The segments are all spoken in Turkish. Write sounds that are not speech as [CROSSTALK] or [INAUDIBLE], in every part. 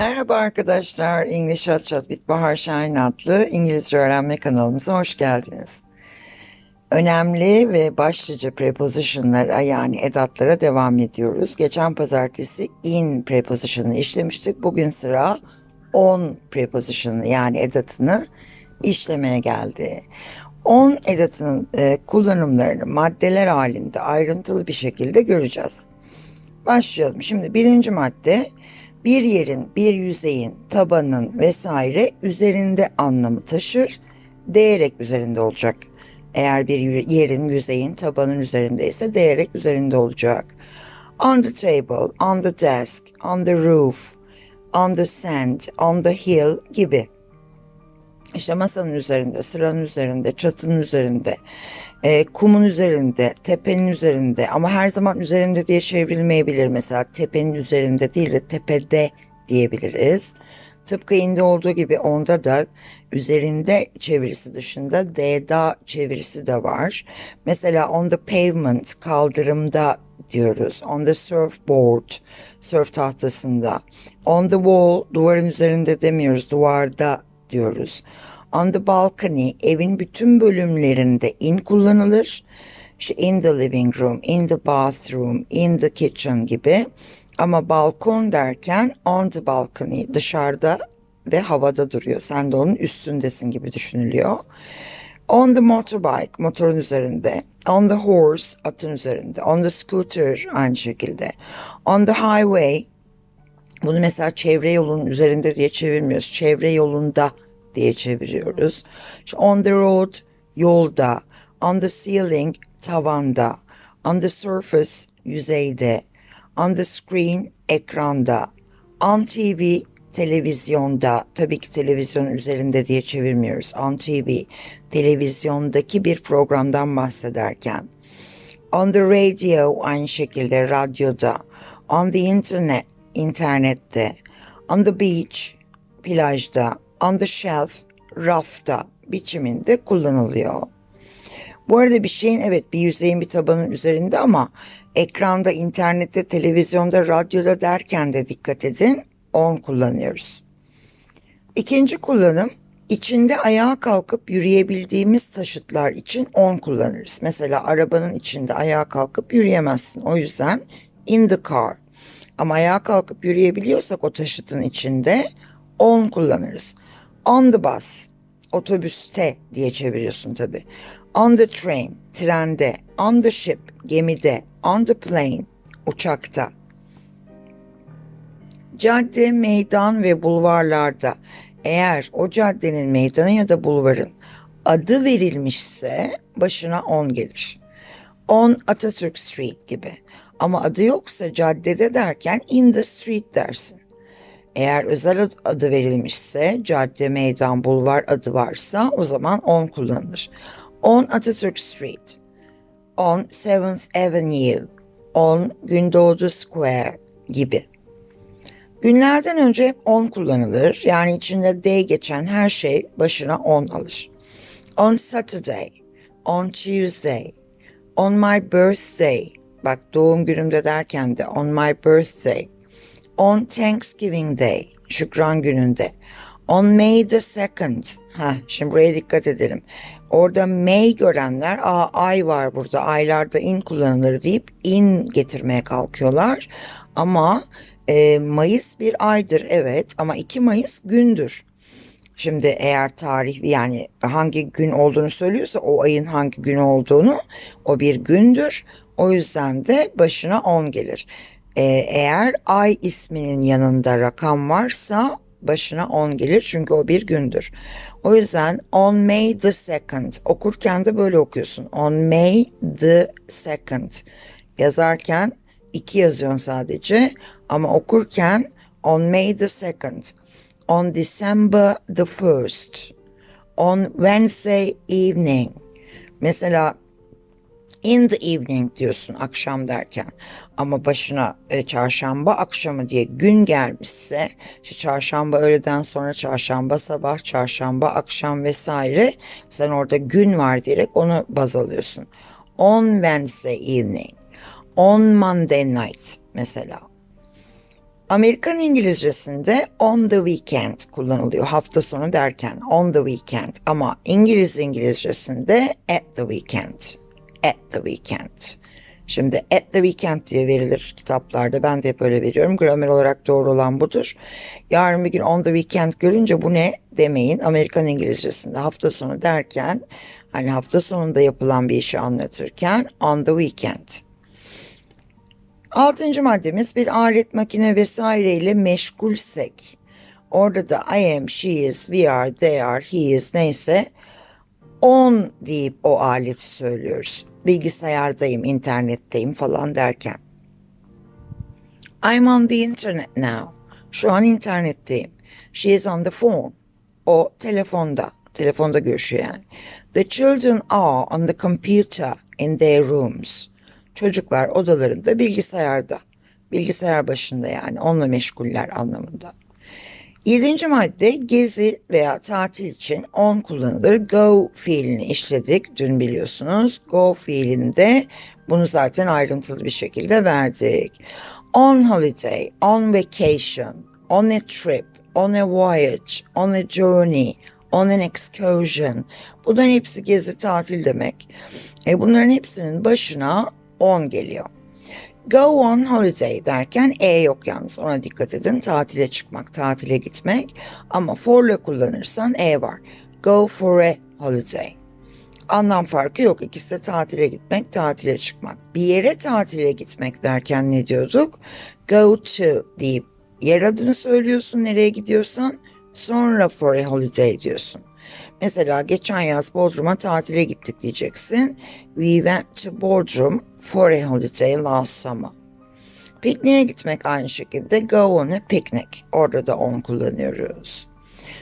Merhaba arkadaşlar. English Hot Shot with Bahar Şahin adlı İngilizce öğrenme kanalımıza hoş geldiniz. Önemli ve başlıca prepositionlara yani edatlara devam ediyoruz. Geçen pazartesi in preposition'ı işlemiştik. Bugün sıra on preposition'ı yani edatını işlemeye geldi. On edatının e, kullanımlarını maddeler halinde ayrıntılı bir şekilde göreceğiz. Başlayalım. Şimdi birinci madde bir yerin, bir yüzeyin, tabanın vesaire üzerinde anlamı taşır. Değerek üzerinde olacak. Eğer bir yerin, yüzeyin, tabanın üzerinde ise değerek üzerinde olacak. On the table, on the desk, on the roof, on the sand, on the hill gibi. İşte masanın üzerinde, sıranın üzerinde, çatının üzerinde, e, kumun üzerinde, tepenin üzerinde ama her zaman üzerinde diye çevrilmeyebilir. Mesela tepenin üzerinde değil de tepede diyebiliriz. Tıpkı indi olduğu gibi onda da üzerinde çevirisi dışında D'da çevirisi de var. Mesela on the pavement kaldırımda diyoruz. On the surfboard surf tahtasında. On the wall duvarın üzerinde demiyoruz duvarda diyoruz. On the balcony evin bütün bölümlerinde in kullanılır. İşte in the living room, in the bathroom, in the kitchen gibi. Ama balkon derken on the balcony dışarıda ve havada duruyor. Sen de onun üstündesin gibi düşünülüyor. On the motorbike motorun üzerinde. On the horse atın üzerinde. On the scooter aynı şekilde. On the highway bunu mesela çevre yolunun üzerinde diye çevirmiyoruz. Çevre yolunda diye çeviriyoruz. İşte on the road yolda, on the ceiling tavanda, on the surface yüzeyde, on the screen ekranda, on TV televizyonda tabii ki televizyonun üzerinde diye çevirmiyoruz. On TV televizyondaki bir programdan bahsederken. On the radio aynı şekilde radyoda. On the internet internette. On the beach plajda on the shelf, rafta biçiminde kullanılıyor. Bu arada bir şeyin evet bir yüzeyin bir tabanın üzerinde ama ekranda, internette, televizyonda, radyoda derken de dikkat edin on kullanıyoruz. İkinci kullanım içinde ayağa kalkıp yürüyebildiğimiz taşıtlar için on kullanırız. Mesela arabanın içinde ayağa kalkıp yürüyemezsin. O yüzden in the car. Ama ayağa kalkıp yürüyebiliyorsak o taşıtın içinde on kullanırız. On the bus, otobüste diye çeviriyorsun tabi. On the train, trende. On the ship, gemide. On the plane, uçakta. Cadde, meydan ve bulvarlarda eğer o caddenin meydanı ya da bulvarın adı verilmişse başına on gelir. On Atatürk Street gibi. Ama adı yoksa caddede derken in the street dersin. Eğer özel adı verilmişse, cadde, meydan, bulvar adı varsa o zaman on kullanılır. On Atatürk Street, on Seventh Avenue, on Gündoğdu Square gibi. Günlerden önce hep on kullanılır. Yani içinde day geçen her şey başına on alır. On Saturday, on Tuesday, on my birthday. Bak doğum günümde derken de on my birthday On Thanksgiving Day, Şükran gününde. On May the 2nd. Ha, şimdi buraya dikkat edelim. Orada May görenler, aa ay var burada, aylarda in kullanılır deyip in getirmeye kalkıyorlar. Ama e, Mayıs bir aydır evet ama 2 Mayıs gündür. Şimdi eğer tarih yani hangi gün olduğunu söylüyorsa o ayın hangi gün olduğunu o bir gündür. O yüzden de başına 10 gelir. Ee, eğer ay isminin yanında rakam varsa başına 10 gelir çünkü o bir gündür. O yüzden on May the 2nd okurken de böyle okuyorsun. On May the 2nd yazarken iki yazıyorsun sadece ama okurken on May the 2nd on December the 1st on Wednesday evening mesela in the evening diyorsun akşam derken ama başına e, çarşamba akşamı diye gün gelmişse işte çarşamba öğleden sonra çarşamba sabah çarşamba akşam vesaire sen orada gün var diyerek onu baz alıyorsun. On Wednesday evening, on Monday night mesela. Amerikan İngilizcesinde on the weekend kullanılıyor hafta sonu derken on the weekend ama İngiliz İngilizcesinde at the weekend. At the weekend. Şimdi at the weekend diye verilir kitaplarda. Ben de hep öyle veriyorum. Gramer olarak doğru olan budur. Yarın bir gün on the weekend görünce bu ne demeyin. Amerikan İngilizcesinde hafta sonu derken hani hafta sonunda yapılan bir işi anlatırken on the weekend. Altıncı maddemiz bir alet, makine vesaire ile meşgulsek. Orada da I am, she is, we are, they are, he is neyse on deyip o aleti söylüyoruz. Bilgisayardayım, internetteyim falan derken. I'm on the internet now. Şu an internetteyim. She is on the phone. O telefonda. Telefonda görüşüyor yani. The children are on the computer in their rooms. Çocuklar odalarında bilgisayarda. Bilgisayar başında yani onunla meşguller anlamında. Yedinci madde gezi veya tatil için on kullanılır. Go fiilini işledik dün biliyorsunuz. Go fiilinde bunu zaten ayrıntılı bir şekilde verdik. On holiday, on vacation, on a trip, on a voyage, on a journey, on an excursion. Bunların hepsi gezi tatil demek. E bunların hepsinin başına on geliyor. Go on holiday derken e yok yalnız ona dikkat edin. Tatile çıkmak, tatile gitmek ama for'la kullanırsan e var. Go for a holiday. Anlam farkı yok. İkisi de tatile gitmek, tatile çıkmak. Bir yere tatile gitmek derken ne diyorduk? Go to deyip yer adını söylüyorsun nereye gidiyorsan sonra for a holiday diyorsun. Mesela geçen yaz Bodrum'a tatile gittik diyeceksin. We went to Bodrum for a holiday last summer. Pikniğe gitmek aynı şekilde go on a picnic. Orada da on kullanıyoruz.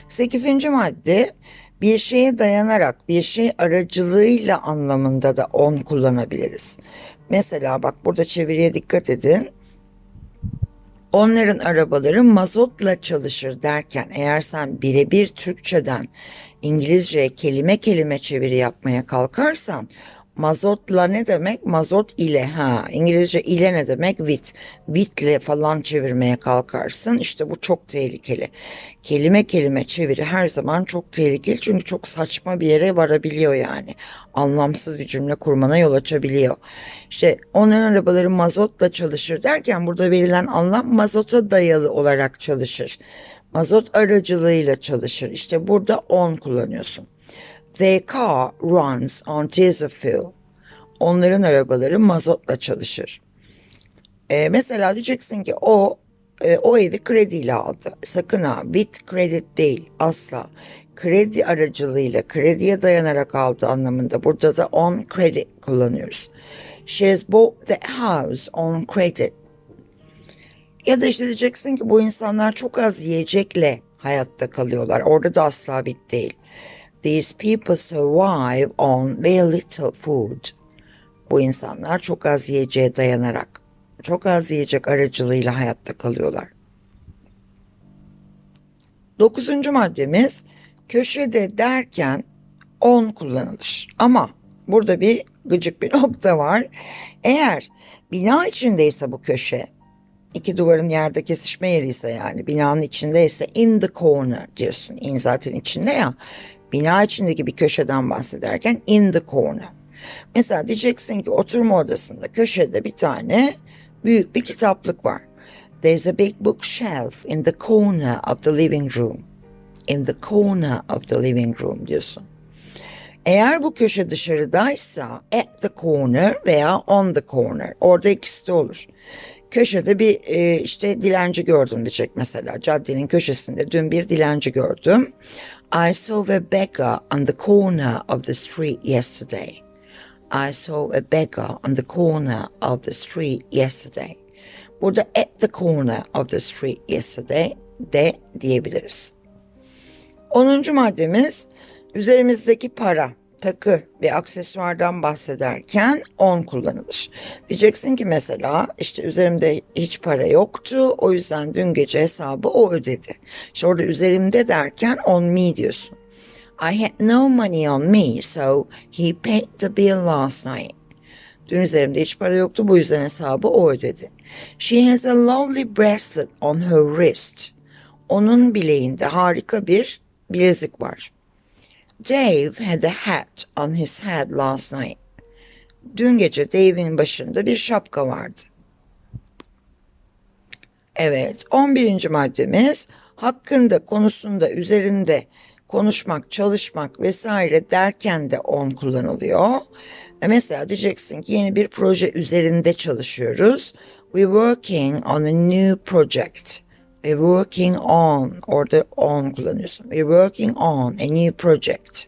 Sekizinci madde bir şeye dayanarak bir şey aracılığıyla anlamında da on kullanabiliriz. Mesela bak burada çeviriye dikkat edin. Onların arabaları mazotla çalışır derken eğer sen birebir Türkçeden İngilizceye kelime kelime çeviri yapmaya kalkarsan mazotla ne demek? Mazot ile ha İngilizce ile ne demek? With. With'le falan çevirmeye kalkarsın. İşte bu çok tehlikeli. Kelime kelime çeviri her zaman çok tehlikeli. Çünkü çok saçma bir yere varabiliyor yani. Anlamsız bir cümle kurmana yol açabiliyor. İşte onların arabaları mazotla çalışır derken burada verilen anlam mazota dayalı olarak çalışır. Mazot aracılığıyla çalışır. İşte burada on kullanıyorsun. Their car runs on diesel fuel. Onların arabaları mazotla çalışır. Ee, mesela diyeceksin ki o e, o evi krediyle aldı. Sakın ha with credit değil asla. Kredi aracılığıyla krediye dayanarak aldı anlamında. Burada da on credit kullanıyoruz. She has bought the house on credit. Ya da işte diyeceksin ki bu insanlar çok az yiyecekle hayatta kalıyorlar. Orada da asla bit değil. These people survive on very little food. Bu insanlar çok az yiyeceğe dayanarak, çok az yiyecek aracılığıyla hayatta kalıyorlar. Dokuzuncu maddemiz köşede derken on kullanılır. Ama burada bir gıcık bir nokta var. Eğer bina içindeyse bu köşe, iki duvarın yerde kesişme yeri ise yani binanın içindeyse in the corner diyorsun. In zaten içinde ya. Bina içindeki bir köşeden bahsederken in the corner. Mesela diyeceksin ki oturma odasında köşede bir tane büyük bir kitaplık var. There's a big bookshelf in the corner of the living room. In the corner of the living room diyorsun. Eğer bu köşe dışarıdaysa at the corner veya on the corner. Orada ikisi de olur. Köşede bir e, işte dilenci gördüm diyecek mesela. Caddenin köşesinde dün bir dilenci gördüm. I saw a beggar on the corner of the street yesterday. I saw a beggar on the corner of the street yesterday. Burada at the corner of the street yesterday de diyebiliriz. Onuncu maddemiz üzerimizdeki para takı ve aksesuardan bahsederken on kullanılır. Diyeceksin ki mesela işte üzerimde hiç para yoktu o yüzden dün gece hesabı o ödedi. İşte orada üzerimde derken on me diyorsun. I had no money on me so he paid the bill last night. Dün üzerimde hiç para yoktu bu yüzden hesabı o ödedi. She has a lovely bracelet on her wrist. Onun bileğinde harika bir bilezik var. Dave had a hat on his head last night. Dün gece Dave'in başında bir şapka vardı. Evet, 11. maddemiz hakkında, konusunda, üzerinde konuşmak, çalışmak vesaire derken de on kullanılıyor. E mesela diyeceksin ki yeni bir proje üzerinde çalışıyoruz. We working on a new project. We working on, orada on kullanıyorsun. We working on a new project.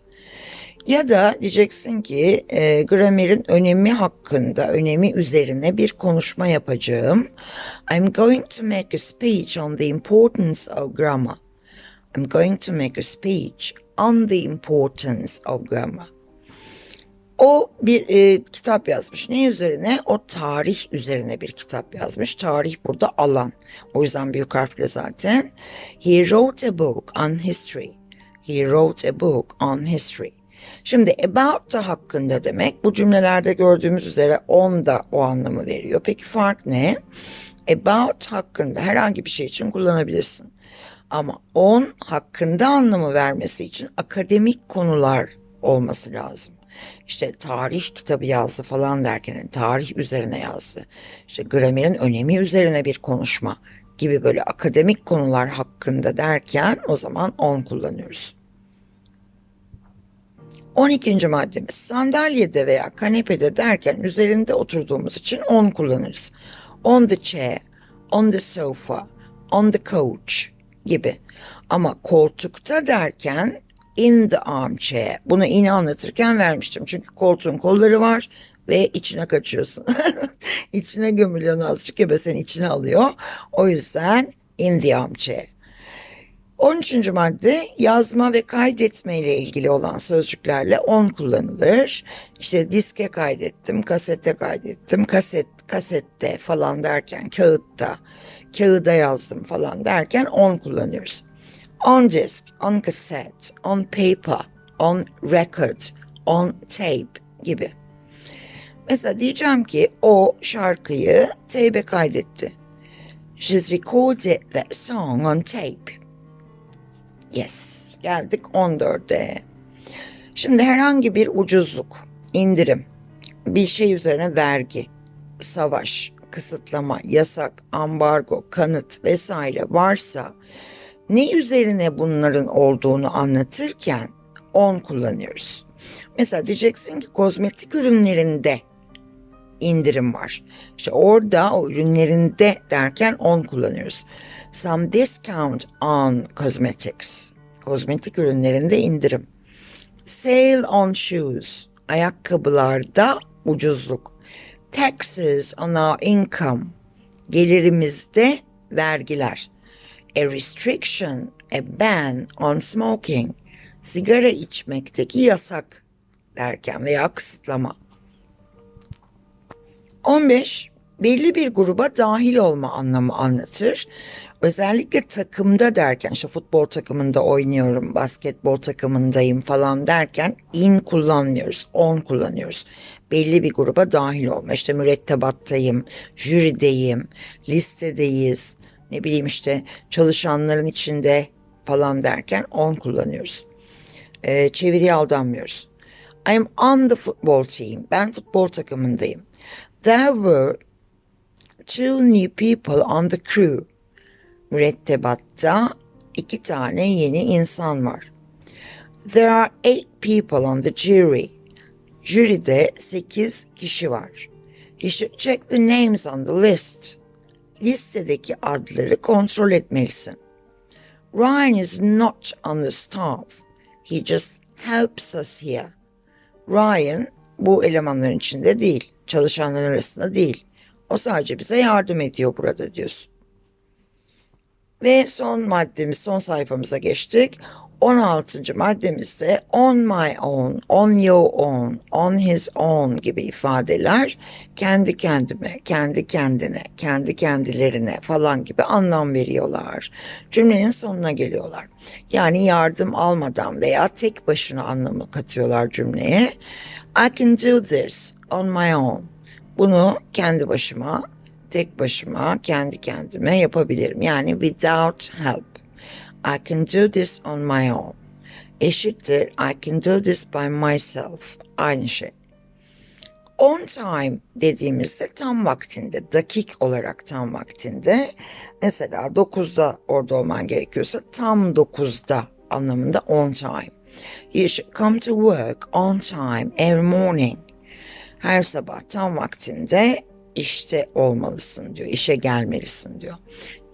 Ya da diyeceksin ki e, gramerin önemi hakkında, önemi üzerine bir konuşma yapacağım. I'm going to make a speech on the importance of grammar. I'm going to make a speech on the importance of grammar. O bir e, kitap yazmış. Ne üzerine? O tarih üzerine bir kitap yazmış. Tarih burada alan. O yüzden büyük harfle zaten. He wrote a book on history. He wrote a book on history. Şimdi about da hakkında demek. Bu cümlelerde gördüğümüz üzere on da o anlamı veriyor. Peki fark ne? About hakkında herhangi bir şey için kullanabilirsin. Ama on hakkında anlamı vermesi için akademik konular olması lazım. İşte tarih kitabı yazdı falan derken tarih üzerine yazdı. İşte gramerin önemi üzerine bir konuşma gibi böyle akademik konular hakkında derken o zaman on kullanıyoruz. 12. maddemiz sandalyede veya kanepede derken üzerinde oturduğumuz için on kullanırız. On the chair, on the sofa, on the couch gibi. Ama koltukta derken in the armchair. Bunu yine anlatırken vermiştim. Çünkü koltuğun kolları var ve içine kaçıyorsun. [LAUGHS] içine gömülüyorsun azıcık ya seni içine alıyor. O yüzden in the armchair. 13. madde yazma ve kaydetme ile ilgili olan sözcüklerle on kullanılır. İşte diske kaydettim, kasete kaydettim, kaset, kasette falan derken kağıtta, kağıda yazdım falan derken on kullanıyoruz. On disk, on cassette, on paper, on record, on tape gibi. Mesela diyeceğim ki o şarkıyı tape kaydetti. She's recorded that song on tape. Yes. Geldik 14'e. Şimdi herhangi bir ucuzluk, indirim, bir şey üzerine vergi, savaş, kısıtlama, yasak, ambargo, kanıt vesaire varsa ne üzerine bunların olduğunu anlatırken on kullanıyoruz. Mesela diyeceksin ki kozmetik ürünlerinde indirim var. İşte orada o ürünlerinde derken on kullanıyoruz. Some discount on cosmetics. Kozmetik ürünlerinde indirim. Sale on shoes. Ayakkabılarda ucuzluk. Taxes on our income. Gelirimizde vergiler. A restriction, a ban on smoking. Sigara içmekteki yasak derken veya kısıtlama. 15 belli bir gruba dahil olma anlamı anlatır. Özellikle takımda derken işte futbol takımında oynuyorum, basketbol takımındayım falan derken in kullanmıyoruz, on kullanıyoruz. Belli bir gruba dahil olma. İşte mürettebattayım, jürideyim, listedeyiz, ne bileyim işte çalışanların içinde falan derken on kullanıyoruz. Ee, çeviriye aldanmıyoruz. I'm on the football team. Ben futbol takımındayım. There were two new people on the crew. Mürettebatta iki tane yeni insan var. There are eight people on the jury. Jüride sekiz kişi var. You should check the names on the list. Listedeki adları kontrol etmelisin. Ryan is not on the staff. He just helps us here. Ryan bu elemanların içinde değil, çalışanların arasında değil. O sadece bize yardım ediyor burada diyorsun. Ve son maddemiz, son sayfamıza geçtik. 16. maddemizde on my own, on your own, on his own gibi ifadeler kendi kendime, kendi kendine, kendi kendilerine falan gibi anlam veriyorlar. Cümlenin sonuna geliyorlar. Yani yardım almadan veya tek başına anlamı katıyorlar cümleye. I can do this on my own. bunu kendi başıma, tek başıma, kendi kendime yapabilirim. Yani without help. I can do this on my own. Eşittir I can do this by myself. Aynı şey. On time dediğimizde tam vaktinde, dakik olarak tam vaktinde. Mesela 9'da orada olman gerekiyorsa tam 9'da anlamında on time. You should come to work on time every morning. Her sabah tam vaktinde işte olmalısın diyor, işe gelmelisin diyor.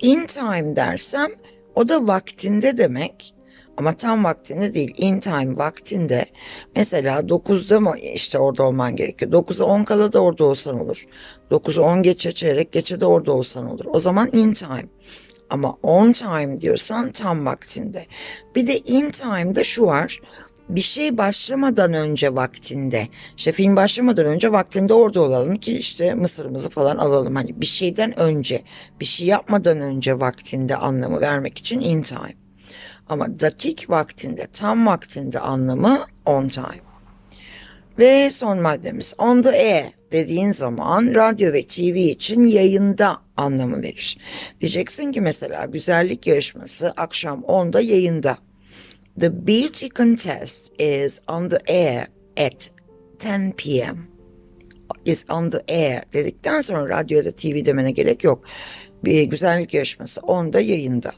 In time dersem o da vaktinde demek. Ama tam vaktinde değil, in time vaktinde. Mesela 9'da mı işte orada olman gerekiyor. 9'a 10 kala da orada olsan olur. 9'a 10 geçe çeyrek geçe de orada olsan olur. O zaman in time. Ama on time diyorsan tam vaktinde. Bir de in time'da şu var. Bir şey başlamadan önce vaktinde. İşte film başlamadan önce vaktinde orada olalım ki işte mısırımızı falan alalım. Hani bir şeyden önce, bir şey yapmadan önce vaktinde anlamı vermek için in time. Ama dakik vaktinde, tam vaktinde anlamı on time. Ve son maddemiz on the air dediğin zaman radyo ve TV için yayında anlamı verir. Diyeceksin ki mesela güzellik yarışması akşam 10'da yayında. The beauty contest is on the air at 10 p.m. Is on the air dedikten sonra radyoda TV demene gerek yok. Bir güzellik yarışması 10'da yayında.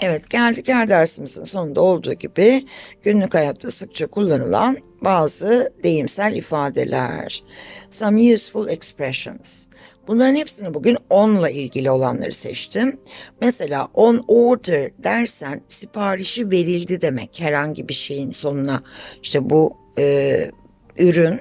Evet geldik her dersimizin sonunda olduğu gibi günlük hayatta sıkça kullanılan bazı deyimsel ifadeler. Some useful expressions. Bunların hepsini bugün onla ilgili olanları seçtim. Mesela on order dersen siparişi verildi demek herhangi bir şeyin sonuna. İşte bu e, ürün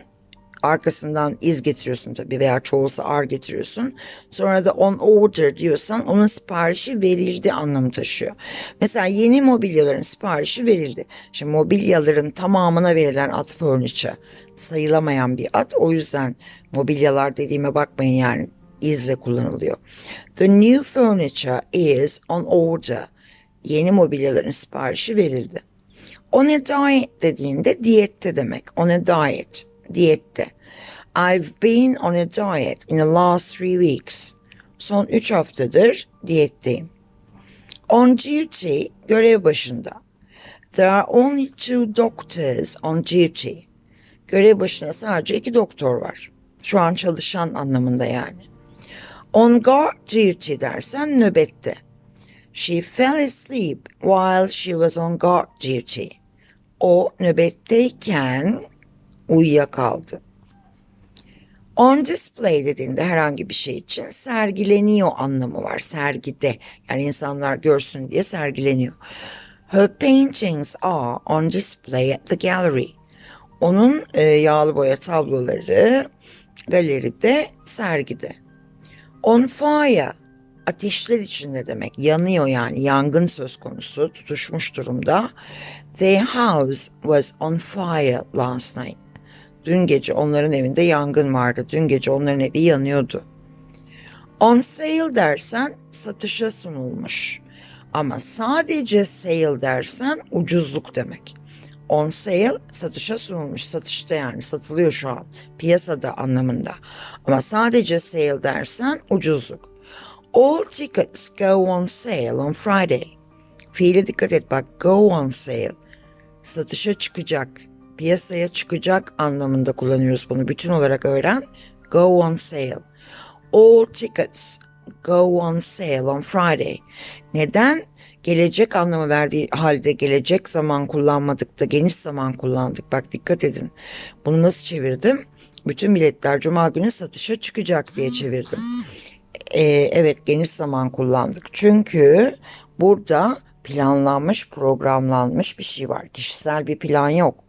arkasından iz getiriyorsun tabii veya çoğulsa ar getiriyorsun. Sonra da on order diyorsan onun siparişi verildi anlamı taşıyor. Mesela yeni mobilyaların siparişi verildi. Şimdi mobilyaların tamamına verilen ad furniture sayılamayan bir ad. O yüzden mobilyalar dediğime bakmayın yani izle kullanılıyor. The new furniture is on order. Yeni mobilyaların siparişi verildi. On a diet dediğinde diyette demek. On a diet, diyette. I've been on a diet in the last three weeks. Son üç haftadır diyetteyim. On duty, görev başında. There are only two doctors on duty. Görev başında sadece iki doktor var. Şu an çalışan anlamında yani. On guard duty dersen nöbette. She fell asleep while she was on guard duty. O nöbetteyken uyuyakaldı. On display dediğinde herhangi bir şey için sergileniyor anlamı var. Sergide. Yani insanlar görsün diye sergileniyor. Her paintings are on display at the gallery. Onun e, yağlı boya tabloları galeride, sergide. On fire ateşler içinde demek. Yanıyor yani yangın söz konusu, tutuşmuş durumda. Their house was on fire last night. Dün gece onların evinde yangın vardı. Dün gece onların evi yanıyordu. On sale dersen satışa sunulmuş. Ama sadece sale dersen ucuzluk demek. On sale satışa sunulmuş. Satışta yani satılıyor şu an. Piyasada anlamında. Ama sadece sale dersen ucuzluk. All tickets go on sale on Friday. Fiile dikkat et bak go on sale. Satışa çıkacak piyasaya çıkacak anlamında kullanıyoruz bunu. Bütün olarak öğren. Go on sale. All tickets go on sale on Friday. Neden? Gelecek anlamı verdiği halde gelecek zaman kullanmadık da geniş zaman kullandık. Bak dikkat edin. Bunu nasıl çevirdim? Bütün biletler cuma günü satışa çıkacak diye çevirdim. Ee, evet geniş zaman kullandık. Çünkü burada planlanmış, programlanmış bir şey var. Kişisel bir plan yok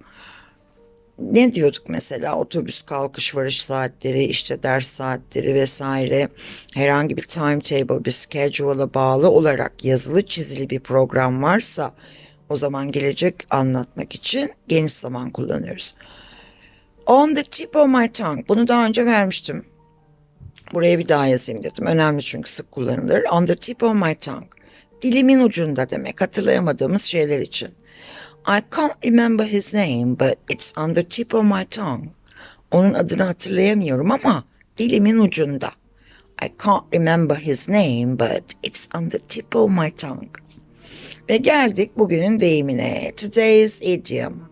ne diyorduk mesela otobüs kalkış varış saatleri işte ders saatleri vesaire herhangi bir timetable bir schedule'a bağlı olarak yazılı çizili bir program varsa o zaman gelecek anlatmak için geniş zaman kullanıyoruz. On the tip of my tongue bunu daha önce vermiştim. Buraya bir daha yazayım dedim. Önemli çünkü sık kullanılır. On the tip of my tongue. Dilimin ucunda demek hatırlayamadığımız şeyler için. I can't remember his name, but it's on the tip of my tongue. Onun adını hatırlayamıyorum ama dilimin ucunda. I can't remember his name but it's on the tip of my tongue. Ve geldik bugünün deyimine. Today's idiom.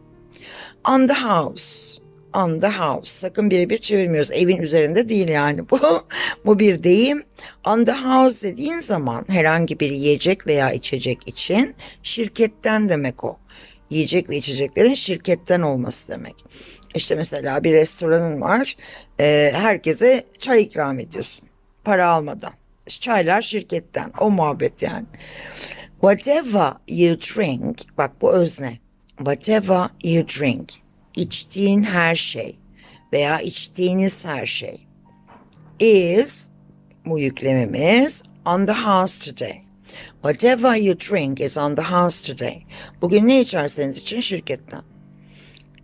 On the house. On the house. Sakın birebir çevirmiyoruz. Evin üzerinde değil yani bu. [LAUGHS] Bu bir deyim. On the house dediğin zaman herhangi bir yiyecek veya içecek için şirketten demek o. Yiyecek ve içeceklerin şirketten olması demek. İşte mesela bir restoranın var. Ee, herkese çay ikram ediyorsun. Para almadan. Çaylar şirketten. O muhabbet yani. Whatever you drink, bak bu özne. Whatever you drink, içtiğin her şey veya içtiğiniz her şey is bu yüklemimiz on the house today. Whatever you drink is on the house today. Bugün ne içerseniz için şirketten.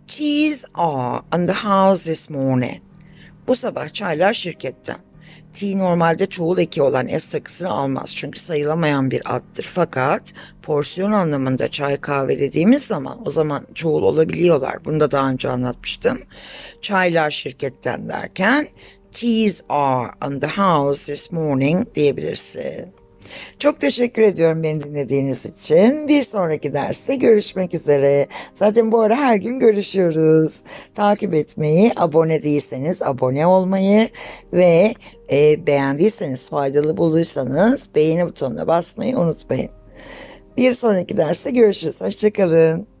Teas are on the house this morning. Bu sabah çaylar şirketten. Tea normalde çoğul eki olan S takısını almaz çünkü sayılamayan bir addır. Fakat porsiyon anlamında çay kahve dediğimiz zaman o zaman çoğul olabiliyorlar. Bunu da daha önce anlatmıştım. Çaylar şirketten derken Teas are on the house this morning diyebilirsin. Çok teşekkür ediyorum beni dinlediğiniz için. Bir sonraki derste görüşmek üzere. Zaten bu ara her gün görüşüyoruz. Takip etmeyi, abone değilseniz abone olmayı ve e, beğendiyseniz, faydalı bulduysanız beğeni butonuna basmayı unutmayın. Bir sonraki derste görüşürüz. Hoşçakalın.